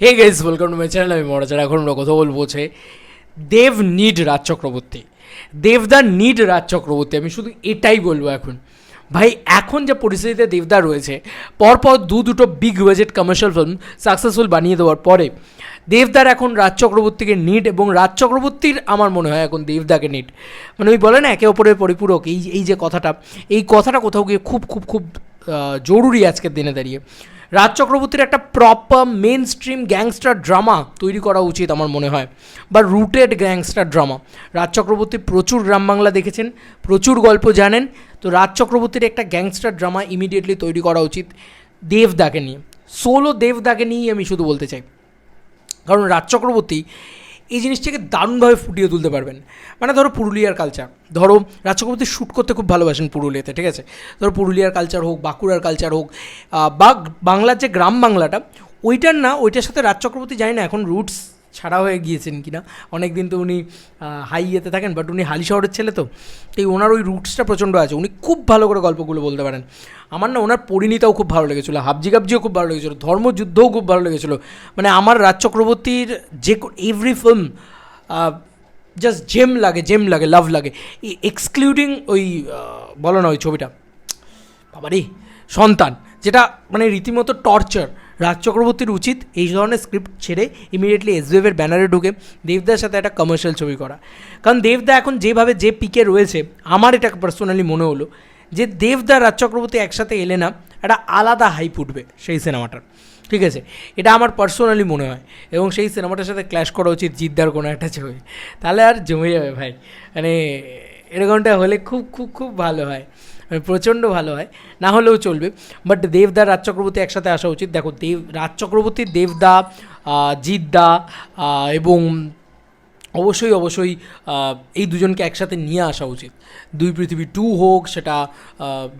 Hey guys welcome to my channel আমি মরাচার এখন আমরা কথা বলব হচ্ছে দেব নিড রাজ চক্রবর্তী। দেবদার নিড রাজ চক্রবর্তী। আমি শুধু এটাই বলব এখন। ভাই, এখন যে পরিস্থিতিতে দেবদা রয়েছে, পরপর দু দুটো big budget commercial film successful বানিয়ে দেওয়ার পরে, দেবদার এখন রাজ চক্রবর্তীকে নিড এবং রাজ চক্রবর্তীর আমার মনে হয় এখন দেবদাকে নিড মানে ওই বলে না, একে অপরের পরিপূরক। এই এই যে কথাটা, এই কথাটা কোথাও গিয়ে খুব খুব খুব জরুরি আজকের দিনে দাঁড়িয়ে। রাজ চক্রবর্তীর একটা proper mainstream gangster drama তৈরি করা উচিত আমার মনে হয়, বা rooted gangster drama Raj Chakraborty প্রচুর গ্রাম বাংলা দেখেছেন, প্রচুর গল্প জানেন, তো রাজ চক্রবর্তীর একটা গ্যাংস্টার ড্রামা ইমিডিয়েটলি তৈরি করা উচিত দেবদাকে নিয়ে। সোলো দেবদাকে নিয়েই আমি শুধু বলতে চাই। কারণ রাজ চক্রবর্তী এই জিনিসটাকে দারুণভাবে ফুটিয়ে তুলতে পারবেন। মানে ধরো পুরুলিয়ার কালচার ধরো রাজচক্রবর্তী শ্যুট করতে খুব ভালোবাসেন পুরুলিয়াতে, ঠিক আছে? ধরো পুরুলিয়ার কালচার হোক, বাঁকুড়ার কালচার হোক বা বাংলার যে গ্রাম বাংলাটা, ওইটার না, ওইটার সাথে রাজ চক্রবর্তী জানি না এখন রুটস ছাড়া হয়ে গিয়েছেন কিনা। অনেক দিন তো উনি হাই ইয়েতে থাকেন বাট উনি হালি শহরের ছেলে তো। এই ওনার ওই রুটসটা প্রচণ্ড আছে। উনি খুব ভালো করে গল্পগুলো বলতে পারেন। আমার না ওনার পরিণীতাও খুব ভালো লেগেছিলো হাবজি গাবজিও খুব ভালো লেগেছিলো, ধর্মযুদ্ধও খুব ভালো লেগেছিলো। মানে আমার রাজ চক্রবর্তীর যে এভরি ফিল্ম জাস্ট জেম লাগে জেম লাগে লাভ লাগে। এক্সক্লুডিং ওই বলো না ওই ছবিটা। বাবারে, সন্তান, যেটা মানে রীতিমতো টর্চার রাজ চক্রবর্তীর উচিত এই ধরনের স্ক্রিপ্ট ছেড়ে ইমিডিয়েটলি এসবিএফের ব্যানারে ঢুকে দেবদার সাথে একটা কমার্শিয়াল ছবি করা। কারণ দেবদা এখন যেভাবে যে পিকে রয়েছে, আমার এটা পার্সোনালি মনে হলো যে দেবদা, রাজ চক্রবর্তী একসাথে এলে না, একটা আলাদা হাইপ উঠবে সেই সিনেমাটার ঠিক আছে? এটা আমার পার্সোনালি মনে হয়। এবং সেই সিনেমাটার সাথে ক্ল্যাশ করা উচিত জিদ্দার কোনো একটা ছবি। তাহলে আর জমে যাবে ভাই। মানে এরকমটা হলে খুব খুব খুব ভালো হয়। প্রচণ্ড ভালো হয়। না হলেও চলবে। বাট দেবদা, রাজ চক্রবর্তী একসাথে আসা উচিত। দেখো, দেব, রাজ চক্রবর্তী, দেবদা জিদ্দা এবং অবশ্যই অবশ্যই এই দুজনকে একসাথে নিয়ে আসা উচিত। দুই পৃথিবী টু হোক, সেটা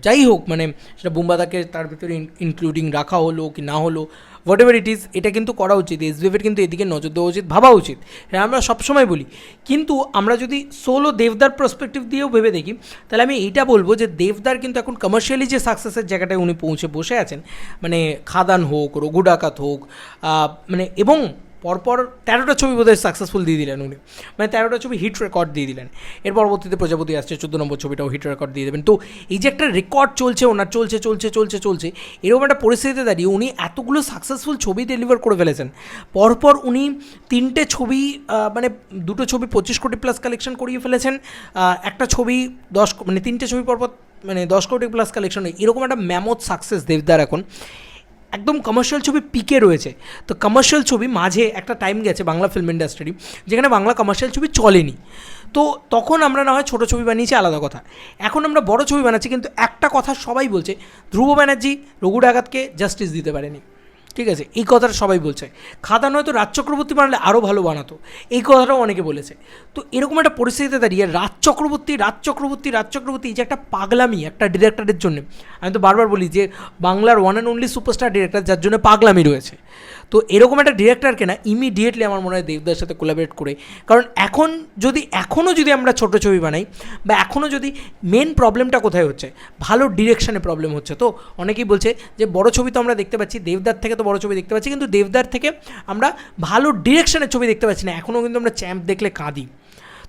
যাই হোক মানে সেটা বুম্বাদাকে তার ভিতরে ইনক্লুডিং রাখা হলো কি না হলো হোয়াট এভার ইট ইজ এটা কিন্তু করা উচিত। এসবিএফের কিন্তু এদিকে নজর দেওয়া উচিত, ভাবা উচিত। হ্যাঁ আমরা সবসময় বলি, কিন্তু আমরা যদি সোলো দেবদার পার্সপেক্টিভ দিয়েও ভেবে দেখি, তাহলে আমি এইটা বলব যে দেবদার কিন্তু এখন কমার্শিয়ালি যে সাকসেসের জায়গাটায় উনি পৌঁছে বসে আছেন মানে খাদান হোক, রঘু ডাকাত হোক মানে এবং পরপর তেরোটা ছবি বোধহয় সাকসেসফুল দিয়ে দিলেন উনি। মানে তেরোটা ছবি হিট রেকর্ড দিয়ে দিলেন। এর পরবর্তীতে প্রজাপতি আসছে, চোদ্দ নম্বর ছবিটাও হিট রেকর্ড দিয়ে দেবেন। তো এই যে একটা রেকর্ড চলছে, ওনার চলছে চলছে চলছে চলছে, এরকম একটা পরিস্থিতিতে দাঁড়িয়ে উনি এতগুলো সাকসেসফুল ছবি ডেলিভার করে ফেলেছেন। পরপর উনি তিনটে ছবি মানে দুটো ছবি পঁচিশ কোটি প্লাস কালেকশন করিয়ে ফেলেছেন একটা ছবি দশ মানে তিনটে ছবি পরপর মানে দশ কোটি প্লাস কালেকশন এরকম একটা ম্যামথ সাকসেস দেবদার এখন। একদম কমার্শিয়াল ছবি পিকে রয়েছে। তো কমার্শিয়াল ছবি মাঝে একটা টাইম গেছে বাংলা ফিল্ম ইন্ডাস্ট্রি যেখানে বাংলা কমার্শিয়াল ছবি চলেনি। তো তখন আমরা না হয় ছোটো ছবি বানিয়েছি, আলাদা কথা। এখন আমরা বড় ছবি বানাচ্ছি, কিন্তু একটা কথা সবাই বলছে, ধ্রুব ব্যানার্জি, রঘু ডাকাতকে জাস্টিস দিতে পারেনি। ঠিক আছে, এই কথাটা সবাই বলছে। খাদান হয়তো রাজ চক্রবর্তী বানালে আরও ভালো বানাতো। এই কথাটাও অনেকে বলেছে। তো এরকম একটা পরিস্থিতিতে দাঁড়িয়ে রাজ চক্রবর্তী রাজ চক্রবর্তী রাজ চক্রবর্তী যে একটা পাগলামি একটা ডিরেক্টরের জন্য। আমি তো বারবার বলি যে বাংলার one and only superstar director যার জন্য পাগলামি রয়েছে। তো এরকম একটা ডিরেক্টরকে না ইমিডিয়েটলি আমার মনে হয় দেবদার সাথে কোলাবরেট করে। কারণ এখন যদি এখনও যদি আমরা ছোট ছবি বানাই বা এখনও যদি মেন প্রবলেমটা কোথায় হচ্ছে? ভালো ডিরেকশানে প্রবলেম হচ্ছে। তো অনেকেই বলছে যে বড় ছবি তো আমরা দেখতে পাচ্ছি, দেবদার থেকে তো বড় ছবি দেখতে পাচ্ছি, কিন্তু দেবদার থেকে আমরা ভালো ডিরেকশানের ছবি দেখতে পাচ্ছি না। এখনও কিন্তু আমরা চ্যাম্প দেখলে কাঁদি।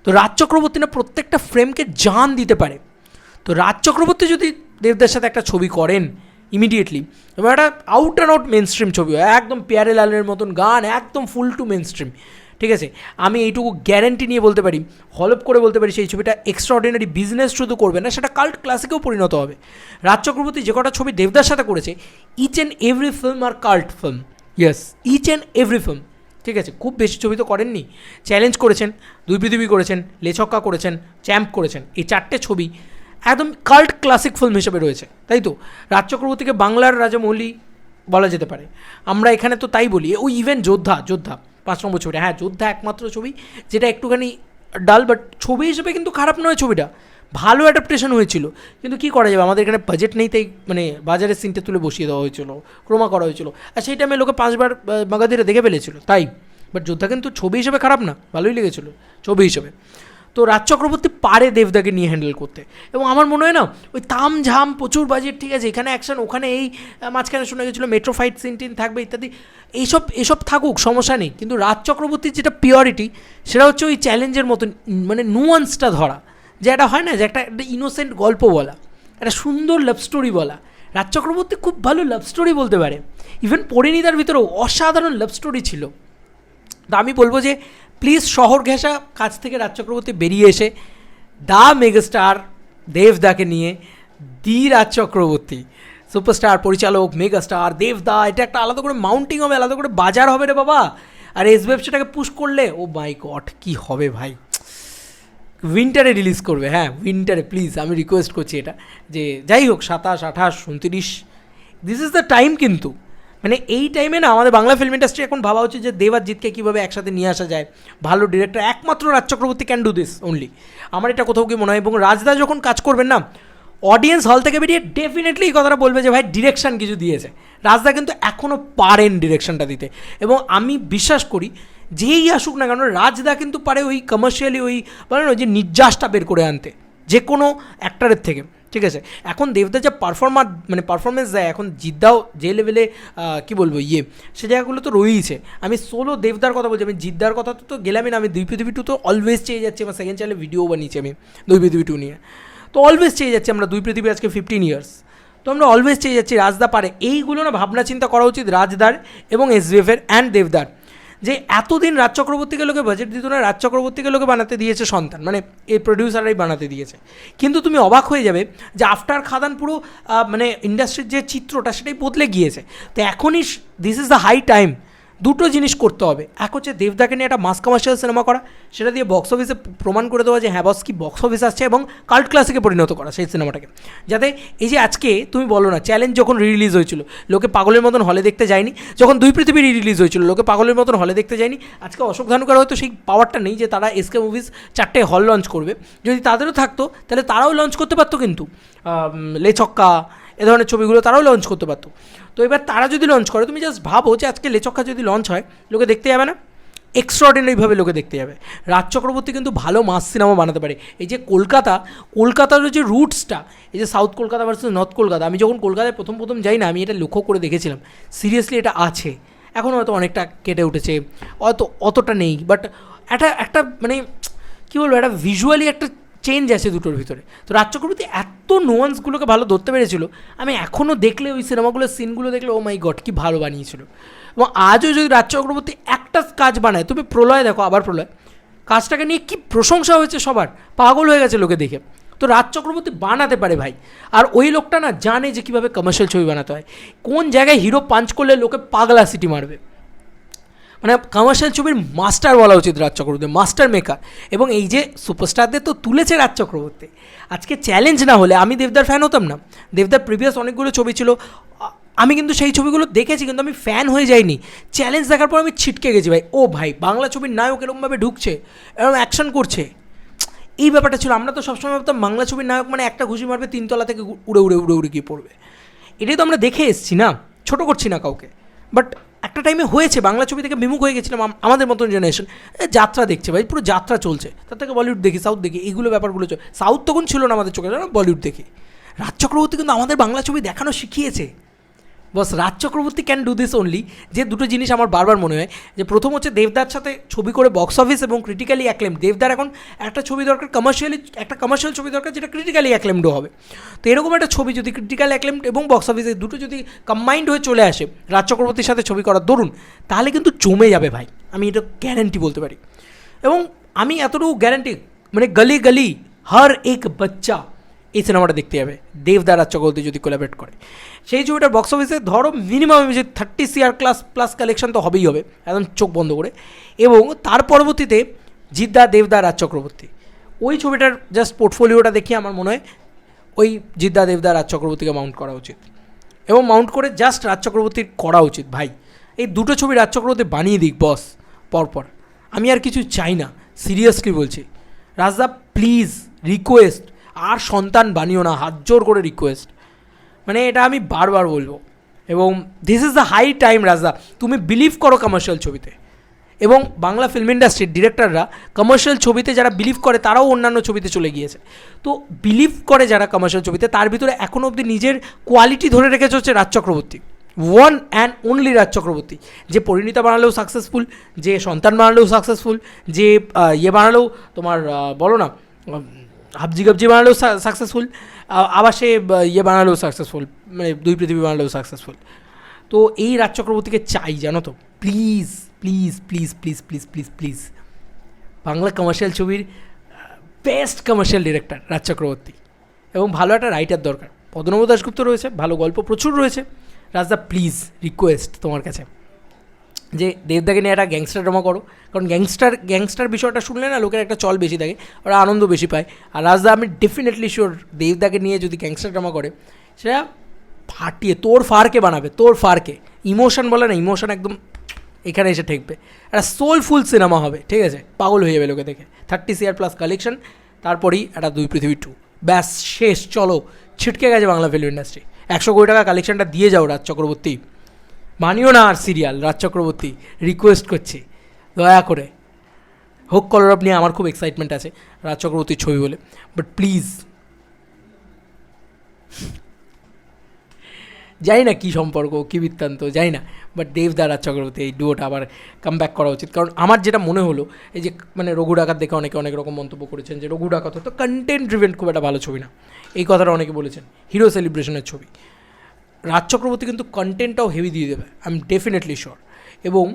তো রাজ চক্রবর্তী না প্রত্যেকটা ফ্রেমকে জান দিতে পারে। তো রাজ চক্রবর্তী যদি দেবদার সাথে একটা ছবি করেন ইমিডিয়েটলি এবং একটা out and out mainstream ছবি হয়। একদম পিয়ারে লালের মতন গান একদম ফুল টু মেন স্ট্রিম ঠিক আছে? আমি এইটুকু গ্যারেন্টি নিয়ে বলতে পারি হলপ করে বলতে পারি সেই ছবিটা এক্সট্রাঅর্ডিনারি বিজনেস শুধু করবে না সেটা কাল্ট ক্লাসিকেও পরিণত হবে। রাজ চক্রবর্তী যে কটা ছবি দেবদার সাথে করেছে each and every film R cult film yes each and every film ঠিক আছে? খুব বেশি ছবি তো করেননি। চ্যালেঞ্জ করেছেন দুই পৃথিবী করেছেন লেছক্কা করেছেন চ্যাম্প করেছেন। এই চারটে ছবি একদম কাল্ট ক্লাসিক ফিল্ম হিসেবে রয়েছে, তাই তো? রাজ চক্রবর্তীকে বাংলার রাজামৌলি বলা যেতে পারে। আমরা এখানে তো তাই বলি ওই ইভেন যোদ্ধা যোদ্ধা, পাঁচ নম্বর ছবিটা। হ্যাঁ যোদ্ধা একমাত্র ছবি, যেটা একটুখানি ডাল বাট ছবি হিসেবে কিন্তু খারাপ নয় ছবিটা। ভালো অ্যাডাপ্টেশন হয়েছিল। কিন্তু কি করা যাবে? আমাদের এখানে বাজেট নেই, তাই মানে বাজারের সিনটা তুলে বসিয়ে দেওয়া হয়েছিল, ক্রোমা করা হয়েছিল। আর সেই টাইমে লোকে পাঁচবার মাগাদিরে দেখে ফেলেছিল, তাই? বাট যোদ্ধা কিন্তু ছবি হিসেবে খারাপ না, ভালোই লেগেছিলো, ছবি হিসেবে। তো রাজ চক্রবর্তী পারে দেবদাকে নিয়ে হ্যান্ডেল করতে। এবং আমার মনে হয় না, ওই তাম ঝাম প্রচুর বাজেট ঠিক আছে, এখানে অ্যাকশন ওখানে এই মাঝখানে শোনা গেছিল মেট্রো ফাইট সিন টিন থাকবে ইত্যাদি, এইসব, এসব থাকুক, সমস্যা নেই, কিন্তু রাজ চক্রবর্তীর যেটা পিওরিটি সেটা হচ্ছে ওই চ্যালেঞ্জের মতন মানে নুয়ান্সটা ধরা, যে একটা হয় না, যে একটা একটা ইনোসেন্ট গল্প বলা, একটা সুন্দর লাভ স্টোরি বলা। রাজ চক্রবর্তী খুব ভালো লাভ স্টোরি বলতে পারে। ইভেন পরিণীতার ভিতরেও অসাধারণ লাভ স্টোরি ছিল। তো আমি বলব যে প্লিজ শহর ঘেঁষা কাছ থেকে রাজ চক্রবর্তী বেরিয়ে এসে দা মেগাস্টার দেবদাকে নিয়ে দি রাজ চক্রবর্তী সুপারস্টার, পরিচালক, মেগাস্টার, দেবদা, এটা একটা আলাদা করে মাউন্টিং হবে, আলাদা করে বাজার হবে রে বাবা। আর এস সেটাকে পুশ করলে, ও মাই গড, কি হবে ভাই? উইন্টারে রিলিজ করবে হ্যাঁ উইন্টারে প্লিজ আমি রিকোয়েস্ট করছি এটা। যে যাই হোক, সাতাশ, আঠাশ, উনতিরিশ দিস ইজ দ্য টাইম কিন্তু। মানে এই টাইমে না আমাদের বাংলা ফিল্ম ইন্ডাস্ট্রি এখন ভাবা উচিত যে দেব আর কীভাবে একসাথে নিয়ে আসা যায়। ভালো ডিরেক্টর একমাত্র Raj Chakraborty can do this only আমার এটা কোথাও কি মনে হয়, এবং রাজদা যখন কাজ করবেন না অডিয়েন্স হল থেকে বেরিয়ে ডেফিনেটলি এই কথাটা বলবে যে, ভাই ডিরেকশন কিছু দিয়েছে। রাজদা কিন্তু এখনও পারেন ডিরেকশনটা দিতে। এবং আমি বিশ্বাস করি, যেই আসুক না কেন, রাজদা কিন্তু পারে ওই কমার্শিয়ালি ওই, বলে না, ওই যে নির্যাসটা বের করে আনতে। যে কোনো অ্যাক্টারের থেকে। ঠিক আছে? এখন দেবদা যা পারফর্মার মানে পারফরমেন্স দেয়, এখন জিদ্দাও যে লেভেলে কি বলব ইয়ে সে জায়গাগুলো তো রয়েইছে। আমি সোলো দেবদার কথা বলছি, আমি জিদ্দার কথা তো গেলামই না, আমি দুই পৃথিবী টু তো অলওয়েজ চেয়ে যাচ্ছি, আমার সেকেন্ড চ্যানেলে ভিডিও বানিয়েছি আমি, দুই পৃথিবী টু নিয়ে। তো অলওয়েজ চেয়ে যাচ্ছি আমরা দুই পৃথিবী আজকে ফিফটিন ইয়ার্স তো আমরা অলওয়েজ চেয়ে যাচ্ছি রাজদা পারে। এইগুলো না ভাবনা চিন্তা করা উচিত রাজদার এবং এসবিএফের অ্যান্ড দেবদার। যে এতদিন রাজ চক্রবর্তীকে লোকে বাজেট দিত না, রাজ চক্রবর্তীকে লোকে বানাতে দিয়েছে সন্তান মানে এই প্রডিউসাররাই বানাতে দিয়েছে। কিন্তু তুমি অবাক হয়ে যাবে যে আফটার খাদান পুরো মানে ইন্ডাস্ট্রির যে চিত্রটা সেটাই বদলে গিয়েছে। তো এখনই this is the high time দুটো জিনিস করতে হবে। এক হচ্ছে দেবদাকে নিয়ে একটা মাস কমার্শিয়াল সিনেমা করা, সেটা দিয়ে বক্স অফিসে প্রমাণ করে দেওয়া যে হ্যাঁ বস কি বক্স অফিস আসছে এবং কাল্ট ক্লাসিকে পরিণত করা সেই সিনেমাটাকে যাতে এই যে আজকে তুমি বলো না চ্যালেঞ্জ যখন রিলিজ হয়েছিল, লোকে পাগলের মতন হলে দেখতে যায়নি, যখন দুই পৃথিবী রিলিজ হয়েছিল, লোকে পাগলের মতন হলে দেখতে যায়নি, আজকে অশোক ধানুকার হয়তো সেই পাওয়ারটা নেই যে তারা এসকে মুভিজ চারটে হল লঞ্চ করবে। যদি তাদেরও থাকতো, তাহলে তারাও লঞ্চ করতে পারতো কিন্তু। লেচক্কা এ ধরনের ছবিগুলো তারাও লঞ্চ করতে পারতো। তো এবার তারা যদি লঞ্চ করে, তুমি জাস্ট ভাবো যে আজকে লেচক্কা যদি লঞ্চ হয়, লোকে দেখতে যাবে না? এক্সট্রাঅর্ডিনারিভাবে লোকে দেখতে যাবে। রাজ চক্রবর্তী কিন্তু ভালো মাস সিনেমা বানাতে পারে। এই যে কলকাতা, কলকাতার যে রুটসটা এই যে south Kolkata versus north Kolkata, আমি যখন কলকাতায় প্রথম প্রথম যাই না, আমি এটা লক্ষ্য করে দেখেছিলাম। সিরিয়াসলি এটা আছে। এখন হয়তো অনেকটা কেটে উঠেছে, অত, অতটা নেই বাট একটা একটা মানে কী বলব, একটা ভিজুয়ালি একটা চেঞ্জ আছে দুটোর ভিতরে। তো রাজ চক্রবর্তী এত নোয়ান্সগুলোকে ভালো ধরতে পেরেছিল, আমি এখনও দেখলে ওই সিনেমাগুলোর সিনগুলো দেখলে ও মাই গড কি ভালো বানিয়েছিল। এবং আজও যদি রাজ চক্রবর্তী একটা কাজ বানায়, তুমি প্রলয় দেখো, আবার প্রলয়। কাজটাকে নিয়ে কি প্রশংসা হয়েছে সবার, পাগল হয়ে গেছে লোকে দেখে। তো রাজ চক্রবর্তী বানাতে পারে ভাই। আর ওই লোকটা না জানে যে কীভাবে কমার্শিয়াল ছবি বানাতে হয়। কোন জায়গায় হিরো পাঞ্চ করলে লোকে পাগলা সিটি মারবে। মানে কমার্শিয়াল ছবির মাস্টার বলা উচিত রাজ চক্রবর্তী মাস্টার মেকার এবং এই যে সুপারস্টারদের তো তুলেছে রাজ চক্রবর্তী আজকে চ্যালেঞ্জ না হলে, আমি দেবদার ফ্যান হতাম না। দেবদার প্রিভিয়াস অনেকগুলো ছবি ছিল। আমি কিন্তু সেই ছবিগুলো দেখেছি, কিন্তু আমি ফ্যান হয়ে যাইনি। চ্যালেঞ্জ দেখার পর আমি ছিটকে গেছি ভাই। ও ভাই, বাংলা ছবির নায়ক এরকমভাবে ঢুকছে, এরকম অ্যাকশন করছে। এই ব্যাপারটা ছিল, আমরা তো সবসময় ভাবতাম বাংলা ছবির নায়ক মানে একটা ঘুষি মারবে, তিনতলা থেকে উড়ে উড়ে উড়ে উড়ে গিয়ে পড়বে। এটাই তো আমরা দেখে এসেছি না? ছোটো করছি না কাউকে। বাট একটা টাইমে হয়েছে, বাংলা ছবি থেকে বিমুখ হয়ে গেছিলাম আমাদের মতন জেনারেশন যাত্রা দেখছে ভাই, পুরো যাত্রা চলছে। তার থেকে বলিউড দেখি সাউথ দেখি, এইগুলো ব্যাপারগুলো সাউথ তখন ছিল না আমাদের চোখে বলিউড দেখি। রাজ চক্রবর্তী কিন্তু আমাদের বাংলা ছবি দেখানো শিখিয়েছে। Boss, Raj Chakraborty can do this only যে দুটো জিনিস আমার বারবার মনে হয়, যে প্রথম হচ্ছে দেবদার সাথে ছবি করে বক্স অফিস এবং ক্রিটিক্যালি অ্যাক্লেম দেবদার এখন একটা ছবি দরকার কমার্শিয়ালি একটা কমার্শিয়াল ছবি দরকার যেটা ক্রিটিক্যালি অ্যাক্লেমডও হবে। তো এরকম একটা ছবি যদি ক্রিটিক্যাল অ্যাক্লেম এবং বক্স অফিসে দুটো যদি কম্বাইন্ড হয়ে চলে আসে, রাজ চক্রবর্তীর সাথে ছবি করার দরুন, তাহলে কিন্তু জমে যাবে ভাই। আমি এটা গ্যারেন্টি বলতে পারি। এবং আমি এতটুকু গ্যারান্টি মানে গলি গলি, হর এক বাচ্চা এই সিনেমাটা দেখতে যাবে। দেবদার রাজ চক্রবর্তী যদি কোলাবরেট করে। সেই ছবিটার বক্স অফিসে ধরো মিনিমাম যে thirty CR class plus collection তো হবেই হবে, একদম চোখ বন্ধ করে। এবং তার পরবর্তীতে জিদ্দা, দেবদা, রাজ চক্রবর্তী। ওই ছবিটার জাস্ট পোর্টফোলিওটা দেখে আমার মনে হয় ওই জিদ্দা, দেবদা, রাজ চক্রবর্তীকে মাউন্ট করা উচিত। এবং মাউন্ট করে জাস্ট রাজ চক্রবর্তীর করা উচিত, ভাই। এই দুটো ছবি রাজ চক্রবর্তী বানিয়ে দিক বস পরপর। আমি আর কিছু চাই না সিরিয়াসলি বলছি। রাজদা প্লিজ রিকোয়েস্ট আর সন্তান বানিও না, হাত জোর করে রিকোয়েস্ট মানে এটা আমি বারবার বলব। এবং this is the high time Raja, তুমি বিলিভ করো কমার্শিয়াল ছবিতে। এবং বাংলা ফিল্ম ইন্ডাস্ট্রির ডিরেক্টররা কমার্শিয়াল ছবিতে যারা বিলিভ করে, তারাও অন্যান্য ছবিতে চলে গিয়েছে। তো বিলিভ করে যারা কমার্শিয়াল ছবিতে, তার ভিতরে এখনও অবধি নিজের কোয়ালিটি ধরে রেখেছে হচ্ছে Raj Chakraborty. One and only Raj Chakraborty. যে পরিণীতা বানালেও সাকসেসফুল যে সন্তান বানালেও সাকসেসফুল যে ইয়ে বানালেও তোমার বলো না হাবজি গাবজি বানালেও সাকসেসফুল আবার সে ইয়ে বানালেও সাকসেসফুল মানে দুই পৃথিবী বানালেও সাকসেসফুল তো এই রাজ চক্রবর্তীকে চাই, জানো তো। Please please please please please please please Bangla commercial ছবির best commercial director Raj Chakraborty. এবং ভালো একটা রাইটার দরকার। পদ্মনব দাশগুপ্ত রয়েছে, ভালো গল্প প্রচুর রয়েছে। রাজদা প্লিজ রিকোয়েস্ট তোমার কাছে। যে দেবদাকে নিয়ে একটা গ্যাংস্টার ড্রামা করো। কারণ গ্যাংস্টার গ্যাংস্টার বিষয়টা শুনলে না লোকের একটা চল বেশি থাকে, ওরা আনন্দ বেশি পায়। আর রাজদা আমি ডেফিনেটলি শিওর দেবদাকে নিয়ে যদি গ্যাংস্টার ড্রামা করে সেটা ফাটিয়ে, তোর ফারকে বানাবে, তোর ফারকে। ইমোশন বলে না ইমোশন একদম এখানে এসে ঠেকবে। একটা সোলফুল সিনেমা হবে, ঠিক আছে? পাগল হয়ে যাবে লোকে দেখে। থার্টি সিআর প্লাস কালেকশন তারপরেই একটা দুই পৃথিবী টু ব্যাস, শেষ, চলো, ছিটকে গেছে বাংলা ফিল্ম ইন্ডাস্ট্রি একশো কোটি টাকা কালেকশনটা দিয়ে যাও রাজ চক্রবর্তী। মানিও না আর সিরিয়াল, রাজ চক্রবর্তী রিকোয়েস্ট করছি। দয়া করে। হোক কলরব নিয়ে আমার খুব এক্সাইটমেন্ট আছে, রাজ চক্রবর্তীর ছবি বলে। বাট প্লিজ জানি না কী সম্পর্ক, কী বৃত্তান্ত, জানি না। বাট দেবদা, রাজ চক্রবর্তী, এই ডুয়োটা আবার কাম ব্যাক করা উচিত। কারণ আমার যেটা মনে হলো, এই যে মানে রঘু ডাকাত দেখে অনেকে অনেক রকম মন্তব্য করেছেন যে রঘু ডাকাত তো কন্টেন্ট ড্রিভেন খুব একটা ভালো ছবি না। এই কথাটা অনেকে বলেছেন হিরো সেলিব্রেশনের ছবি। রাজ চক্রবর্তী কিন্তু কন্টেন্টটাও হেভি দিয়ে দেবে আই এম ডেফিনেটলি শিওর এবং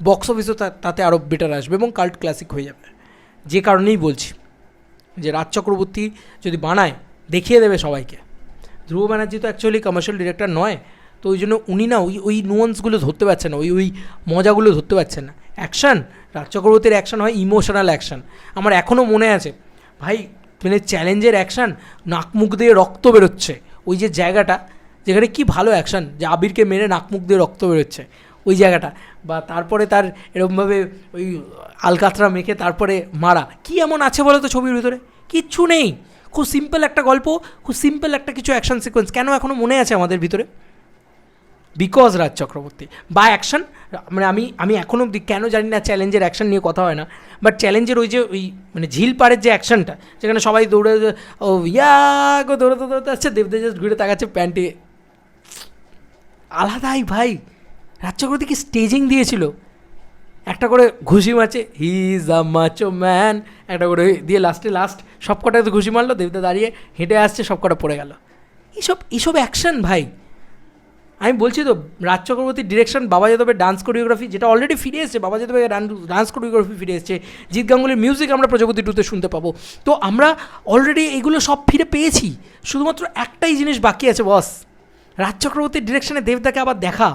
বক্স অফিসও তাতে আরও বেটার আসবে এবং কাল্ট ক্লাসিক হয়ে যাবে। যে কারণেই বলছি যে রাজ চক্রবর্তী যদি বানায়, দেখিয়ে দেবে সবাইকে। ধ্রুব ব্যানার্জি তো অ্যাকচুয়ালি কমার্শিয়াল ডিরেক্টর নয়, তো ওই জন্য উনি না ওই ওই নুয়ান্সগুলো ধরতে পারছেন না, ওই ওই মজাগুলো ধরতে পারছেন না। অ্যাকশান রাজ চক্রবর্তীর অ্যাকশান হয় ইমোশনাল অ্যাকশান আমার এখনও মনে আছে, ভাই মানে চ্যালেঞ্জের অ্যাকশান নাক মুখ দিয়ে রক্ত বেরোচ্ছে। ওই যে জায়গাটা যেখানে কি ভালো অ্যাকশান যে আবিরকে মেরে নাক মুখ দিয়ে রক্ত বেরোচ্ছে, ওই জায়গাটা। বা তারপরে তার এরকমভাবে ওই আলকাতরা মেখে তারপরে মারা। কি এমন আছে বলো তো ছবির ভিতরে? কিচ্ছু নেই। খুব সিম্পল একটা গল্প, খুব সিম্পল একটা কিছু অ্যাকশন সিকোয়েন্স কেন এখনও মনে আছে আমাদের ভিতরে? বিকজ রাজ চক্রবর্তী। বা অ্যাকশন মানে আমি আমি এখনও অব্দি কেন জানি না চ্যালেঞ্জের অ্যাকশন নিয়ে কথা হয় না। বাট চ্যালেঞ্জের ওই যে ওই মানে ঝিল পাড়ের যে অ্যাকশনটা যেখানে সবাই দৌড়ে, ও ইয়া দৌড়াতে দৌড়াতে আসছে দেবদে জাস্ট ঘুরে তাকাচ্ছে প্যান্টে আলাদাই ভাই। রাজ চক্রবর্তী কি স্টেজিং দিয়েছিল? একটা করে ঘুষি মারছে he is a macho man একটা করে দিয়ে লাস্টে লাস্ট সব কটা তো ঘুষি মারলো দেবদা দাঁড়িয়ে হেঁটে আসছে সব কটা পড়ে গেল। এইসব এইসব অ্যাকশন ভাই। আমি বলছি তো রাজ চক্রবর্তীর ডিরেকশন বাবা যাদবের ডান্স কোরিওগ্রাফি যেটা অলরেডি ফিরে এসেছে, বাবা যাদবের ডান্স কোরিওগ্রাফি ফিরে এসেছে, জিৎ গাঙ্গুলির মিউজিক আমরা প্রজাপতি টুতে শুনতে পাবো। তো আমরা অলরেডি এগুলো সব ফিরে পেয়েছি। শুধুমাত্র একটাই জিনিস বাকি আছে বস রাজ চক্রবর্তীর ডিরেকশনে দেবদাকে আবার দেখা।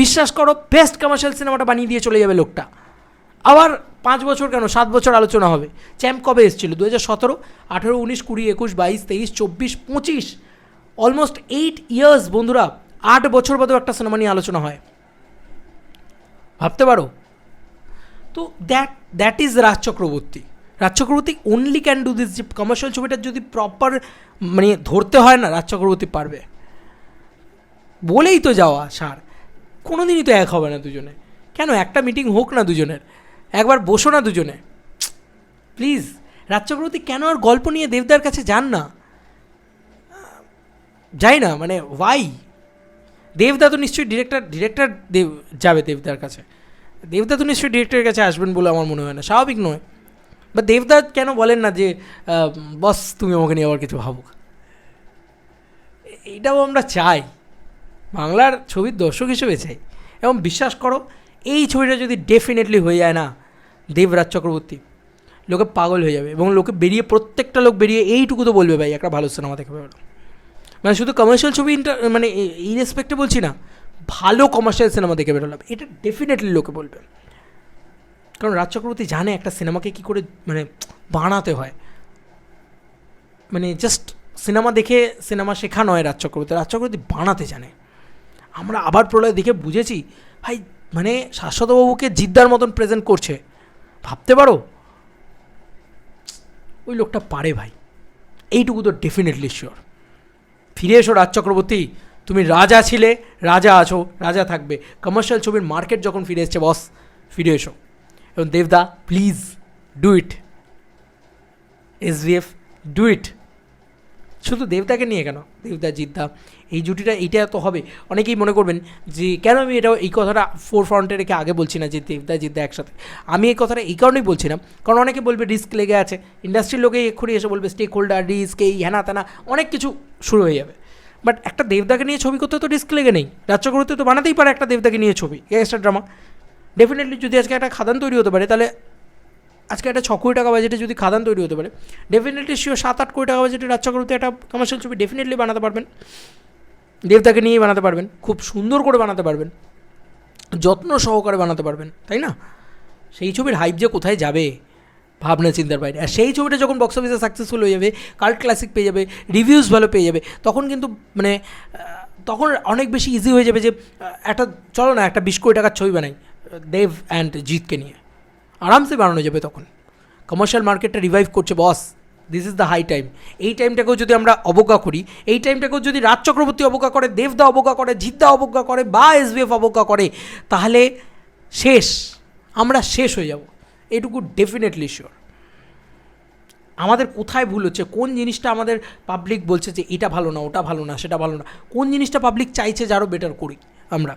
বিশ্বাস করো বেস্ট কমার্শিয়াল সিনেমাটা বানিয়ে দিয়ে চলে যাবে লোকটা। আবার পাঁচ বছর কেন? সাত বছর আলোচনা হবে। চ্যাম্প কবে এসেছিল? দু হাজার সতেরো, আঠেরো, উনিশ, কুড়ি, একুশ, বাইশ, তেইশ, চব্বিশ, পঁচিশ। অলমোস্ট এইট ইয়ার্স বন্ধুরা, আট বছর বাদেও একটা সিনেমা নিয়ে আলোচনা হয়। ভাবতে পারো? তো that that is Raj Chakraborty Raj Chakraborty only can do this যে কমার্শিয়াল ছবিটা যদি প্রপার মানে ধরতে হয় না রাজ চক্রবর্তী পারবে। বলেই তো যাওয়া, সার। কোনো দিনই তো এক হবে না দুজনে। কেন? একটা মিটিং হোক না দুজনের। একবার বসো না দুজনে। প্লিজ রাজ চক্রবর্তী কেন আর গল্প নিয়ে দেবদার কাছে যান না? যাই না মানে ওয়াই দেবদা তো নিশ্চয়ই ডিরেক্টর ডিরেক্টর দেব, যাবে দেবদার কাছে। দেবদা তো নিশ্চয়ই ডিরেক্টরের কাছে আসবেন বলে আমার মনে হয় না। স্বাভাবিক নয়। বা দেবদা কেন বলেন না যে বস তুমি আমাকে নিয়ে আবার কিছু ভাবো এইটাও আমরা চাই। বাংলার ছবির দর্শক হিসেবে চাই। এবং বিশ্বাস করো, এই ছবিটা যদি ডেফিনেটলি হয়ে যায় না, দেবরাজ চক্রবর্তী, লোকে পাগল হয়ে যাবে এবং লোকে বেরিয়ে, প্রত্যেকটা লোক বেরিয়ে এইটুকু তো বলবে ভাই, একটা ভালো সিনেমা দেখে পেল মানে শুধু কমার্শিয়াল ছবি ইন্টার মানে এই- রেসপেক্টে বলছি না, ভালো কমার্শিয়াল সিনেমা দেখে বেরোলাম। এটা ডেফিনেটলি লোকে বলবে। কারণ রাজ চক্রবর্তী জানে একটা সিনেমাকে কী করে মানে বানাতে হয়। মানে জাস্ট সিনেমা দেখে সিনেমা শেখা নয় রাজ চক্রবর্তী। রাজ চক্রবর্তী বানাতে জানে। আমরা আবার প্রলয় দেখে বুঝেছি। ভাই মানে শাশ্বতবাবুকে জিদ্দার মতন প্রেজেন্ট করছে। ভাবতে পারো? ওই লোকটা পারে ভাই। এইটুকু তো ডেফিনেটলি শিওর ফিরে এসো রাজ চক্রবর্তী, তুমি রাজা ছিলে, রাজা আছো, রাজা থাকবে। কমার্শিয়াল ছবির মার্কেট যখন ফিরে এসছে বস ফিরে এসো। এবং দেবদা please do it as do it শুধু দেবদাকে নিয়ে কেন? দেবদা জিদ্দা, এই জুটিটা, এইটা তো হবে। অনেকেই মনে করবেন যে, কেন আমি এটা, এই কথাটা ফোর ফ্রন্টে রেখে আগে বলছি না যে দেবদা জিদ্দা একসাথে? আমি এই কথাটা এই কারণেই বলছি না। কারণ অনেকে বলবে রিস্ক লেগে আছে। ইন্ডাস্ট্রির লোকেই এক্ষুনি এসে বলবে স্টেক হোল্ডার রিস্ক এই হ্যানা ত্যানা, অনেক কিছু শুরু হয়ে যাবে। বাট একটা দেবদাকে নিয়ে ছবি করতে তো রিস্ক লেগে নেই। রাজ্যগুলোতে তো বানাতেই পারে একটা দেবদাকে নিয়ে ছবি। এক্সট্রা ড্রামা ডেফিনেটলি যদি আজকে একটা খাদান তৈরি হতে পারে, তাহলে আজকে একটা ছ কোটি টাকা বাজেটে যদি খাদান তৈরি হতে পারে ডেফিনেটলি শিওর সাত আট কোটি টাকা বাজেটে রাজ চক্রবর্তী একটা কমার্শিয়াল ছবি ডেফিনেটলি বানাতে পারবেন। দেবতাকে নিয়েই বানাতে পারবেন, খুব সুন্দর করে বানাতে পারবেন, যত্ন সহকারে বানাতে পারবেন, তাই না? সেই ছবির হাইপ যে কোথায় যাবে? ভাবনা চিন্তার বাইরে। আর সেই ছবিটা যখন বক্স অফিসে সাকসেসফুল হয়ে যাবে কাল্ট ক্লাসিক পেয়ে যাবে রিভিউজ ভালো পেয়ে যাবে, তখন কিন্তু মানে তখন অনেক বেশি ইজি হয়ে যাবে যে একটা, চলো না, একটা বিশ কোটি টাকার ছবি বানাই, দেব অ্যান্ড জিতকে নিয়ে। আরামসে বানানো যাবে তখন। কমার্শিয়াল মার্কেটটা রিভাইভ করছে boss this is the high time এই টাইমটাকেও যদি আমরা অবজ্ঞা করি, এই টাইমটাকেও যদি রাজ চক্রবর্তী অবজ্ঞা করে, দেবদা অবজ্ঞা করে, জিদ্দা অবজ্ঞা করে, বা এস এসবিএফ অবজ্ঞা করে, তাহলে শেষ। আমরা শেষ হয়ে যাব। এটুকু ডেফিনেটলি শিওর আমাদের কোথায় ভুল হচ্ছে? কোন জিনিসটা আমাদের পাবলিক বলছে যে, এটা ভালো না, ওটা ভালো না, সেটা ভালো না? কোন জিনিসটা পাবলিক চাইছে যে আরও বেটার করি আমরা?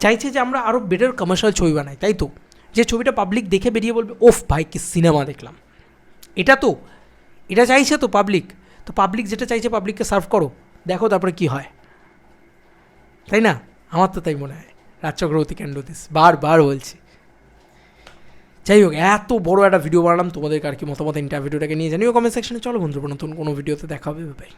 চাইছে যে, আমরা আরও বেটার কমার্শিয়াল ছবি বানাই, তাই তো? যে ছবিটা পাবলিক দেখে বেরিয়ে বলবে, ওফ ভাই, কি সিনেমা দেখলাম। এটা তো, এটা চাইছে তো পাবলিক তো পাবলিক যেটা চাইছে পাবলিককে সার্ভ করো, দেখো তারপরে কি হয়। তাই না? আমার তো তাই মনে হয়। Raj Chakraborty can do this বারবার বলছি। যাই হোক, এত বড় একটা ভিডিও বানালাম। তোমাদের আর কি মতামত ইন্টারভিউটাকে নিয়ে জানিও কমেন্ট সেকশনে চলো বন্ধুরা, নতুন কোনো ভিডিওতে দেখা হবে। ভাই